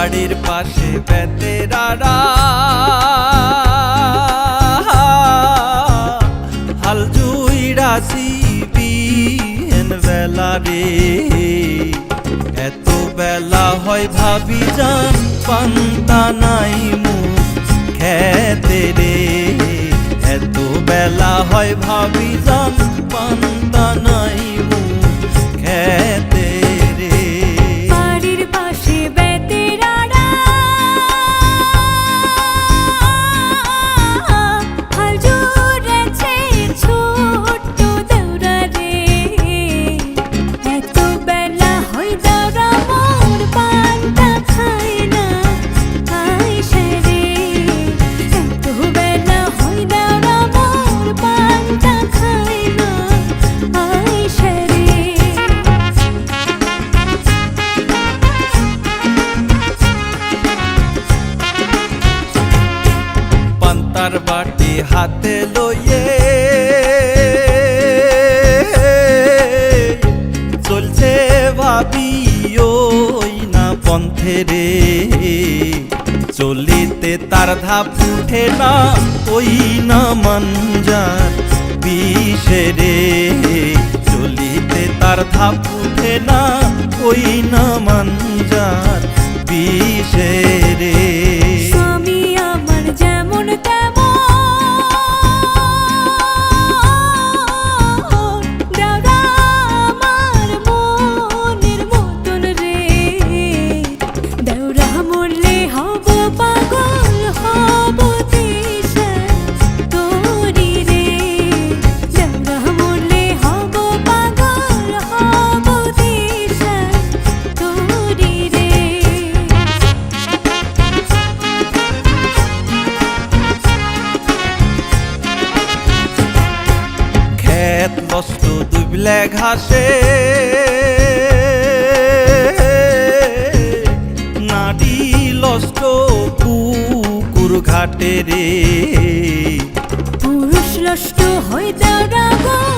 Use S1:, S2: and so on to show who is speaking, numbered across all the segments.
S1: পাশে বেতেরারা হাল বিহেন বেলা রে। এত বেলা হয় ভাবি যান, পান্তা নাই মুখ খেতে রে। এত বেলা হয় ভাবি যান পান্তার বাটি হাতে লইয়ে চলছে ভাবি, ওই না পন্থে রে। চলিতে তার ধাপ উঠে না, ওই না মঞ্জার বিষে রে। চলিতে তার ধাপ উঠে না, ওই না মঞ্জার বিষে নষ্ট ঘাটে নাটি লষ্ট পুকুর ঘাটে রে।
S2: পুরুষ লষ্ট হয়ে দাঁড়াবো।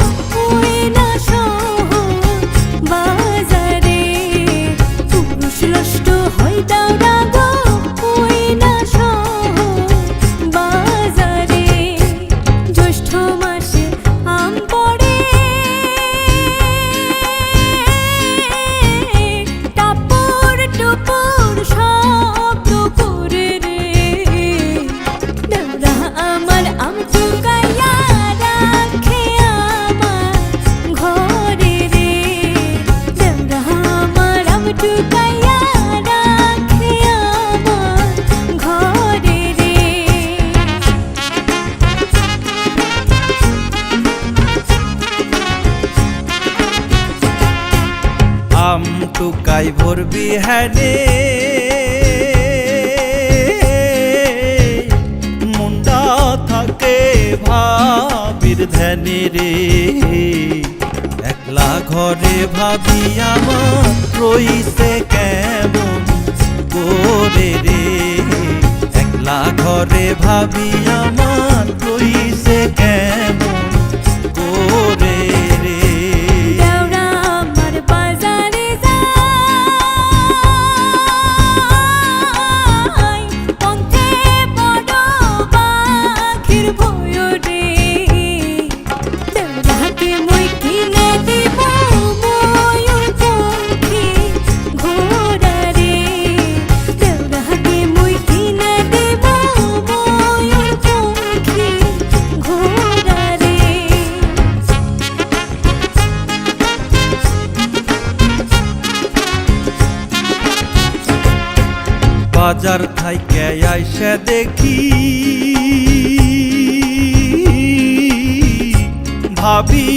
S1: টুকাই ভরবি হ্যানে মুন্ডা থাকে ভাবির ধ্যানে রে। একলা ঘরে ভাবি আমার রইছে কেমন করে রে। একলা ঘরে ভাবি আমার রইছে কেমন করে বাজার থাইকে আইসে দেখি। ভাবি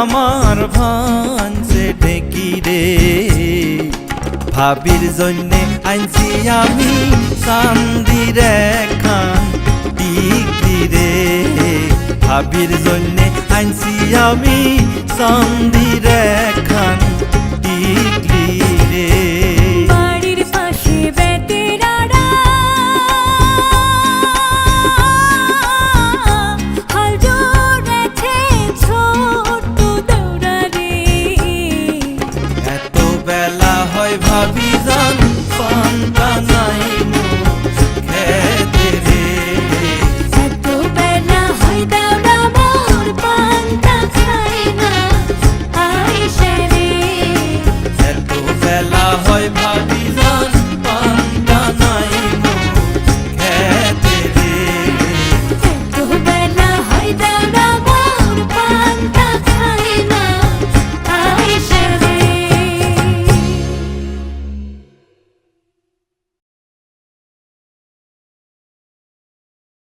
S1: আমার ভানছে ঢেকি রে। ভাবির জন্যে আনছি আমি চান্দির খান টিকি রে। ভাবির জন্যে আনছি আমি চান্দির খান